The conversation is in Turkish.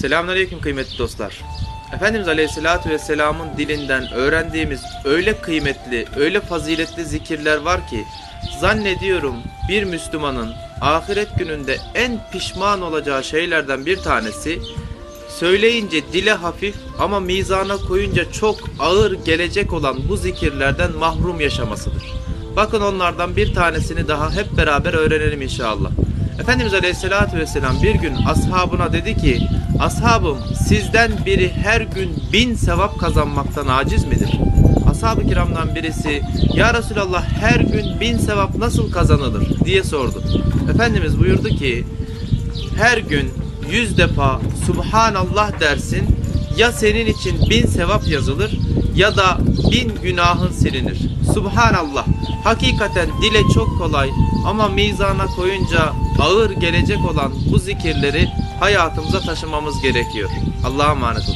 Selamünaleyküm kıymetli dostlar. Efendimiz Aleyhisselatü Vesselam'ın dilinden öğrendiğimiz öyle kıymetli, öyle faziletli zikirler var ki zannediyorum bir Müslümanın ahiret gününde en pişman olacağı şeylerden bir tanesi söyleyince dile hafif ama mizana koyunca çok ağır gelecek olan bu zikirlerden mahrum yaşamasıdır. Bakın onlardan bir tanesini daha hep beraber öğrenelim inşallah. Efendimiz Aleyhisselatü Vesselam bir gün ashabına dedi ki Ashabım sizden biri her gün bin sevap kazanmaktan aciz midir? Ashab-ı kiramdan birisi Ya Resulallah her gün bin sevap nasıl kazanılır diye sordu. Efendimiz buyurdu ki her gün yüz defa Subhanallah dersin ya senin için bin sevap yazılır ya da bin günahın silinir. Subhanallah. Hakikaten dile çok kolay ama mizana koyunca ağır gelecek olan bu zikirleri hayatımıza taşımamız gerekiyor. Allah'a emanet olun.